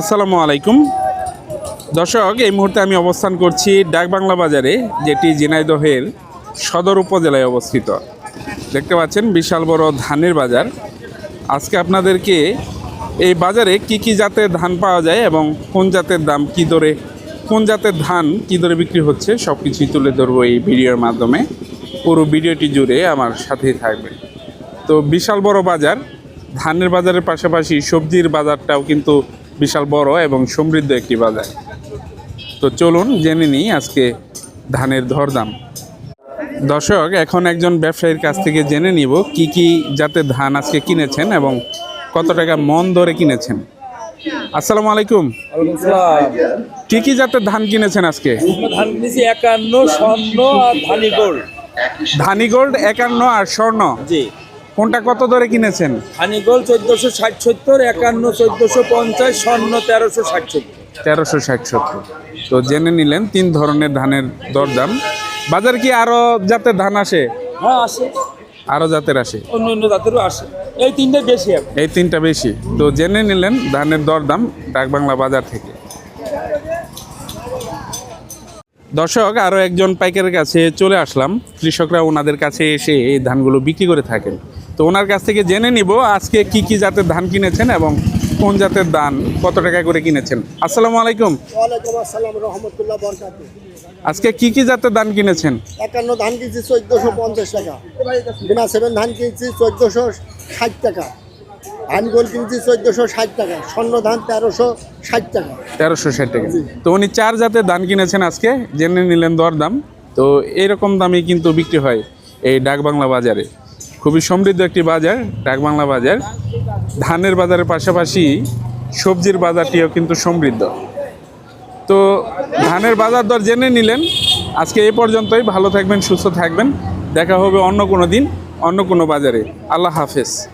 আসসালামু আলাইকুম। দর্শক, এই মুহূর্তে আমি অবস্থান করছি ডাকবাংলা বাজারে, যেটি ঝিনাইদহের সদর উপজেলায় অবস্থিত। দেখতে পাচ্ছেন, বিশাল বড় ধানের বাজার। আজকে আপনাদেরকে এই বাজারে কি কি জাতের ধান পাওয়া যায় এবং কোন জাতের দাম কি দরে, কোন জাতের ধান কি দরে বিক্রি হচ্ছে সব কিছুই তুলে ধরবো এই ভিডিওর মাধ্যমে। পুরো ভিডিওটি জুড়ে আমার সাথেই থাকবে তো বিশাল বড় বাজার ধানের বাজারের পাশাপাশি সবজির বাজারটাও কিন্তু বিশাল বড় এবং সমৃদ্ধ একটি বাজার। তো চলুন জেনে নিই আজকে ধানের দরদাম। দর্শক এখন একজন ব্যবসায়ীর কাছ থেকে জেনে নিব কি কি জাতের ধান আজকে কিনেছেন এবং কত টাকা মন ধরে কিনেছেন। আসসালামু আলাইকুম। কি কি জাতের ধান কিনেছেন আজকে? ধান একান্ন স্বর্ণ আর ধানি গোল্ড। ধানি গোল্ড একান্ন আর স্বর্ণ? জি। কোনটা কত ধরে কিনেছেন? ধানি গোল্ড চোদ্দশো ষাট সত্তর একান্ন চোদ্দশো পঞ্চাশ স্বর্ণ তেরোশো ষাট সত্তর। তেরোশো ষাট সত্তর। তো জেনে নিলেন তিন ধরনের ধানের দরদাম। বাজার কি আরও জাতের ধান আসে? হ্যাঁ আসে। আরও জাতের আসে? অন্য অন্য জাতেরও আসে। এই তিনটে বেশি এই তিনটা বেশি। তো জেনে নিলেন ধানের দরদাম ডাকবাংলা বাজার থেকে। দর্শক আরও একজন পাইকারের কাছে চলে আসলাম। কৃষকরা ওনাদের কাছে এসে এই ধানগুলো বিক্রি করে থাকেন। তো ওনার কাছ থেকে জেনে নিব আজকে কি কি জাতের ধান কিনেছেন এবং কোন জাতের ধান কত টাকা করে কিনেছেন। আসসালামু আলাইকুম। ওয়ালাইকুম আসসালাম রহমতুল্লাহ বরকাত আজকে কি কি জাতের ধান কিনেছেন? একান্ন ধান কিনছি চোদ্দোশো পঞ্চাশ টাকা। বিনা সেভেন ধান কিনছি চোদ্দোশো ষাট টাকা। ধান গোল কিনছি চোদ্দোশো ষাট টাকা। স্বর্ণ ধান তেরোশো ষাট টাকা। তেরোশো ষাট টাকা। তো উনি চার জাতের ধান কিনেছেন আজকে জেনে নিলেন দরদাম। তো এরকম দামে কিন্তু বিক্রি হয় এই ডাকবাংলা বাজারে। খুবই সমৃদ্ধ একটি বাজার, ডাকবাংলা বাজার। ধানের বাজারের পাশাপাশি সবজির বাজারটিও কিন্তু সমৃদ্ধ। তো ধানের বাজার দর জেনে নিলেন। আজকে এ পর্যন্তই। ভালো থাকবেন, সুস্থ থাকবেন। দেখা হবে অন্য কোনো দিন, অন্য কোনো বাজারে। আল্লাহ হাফেজ।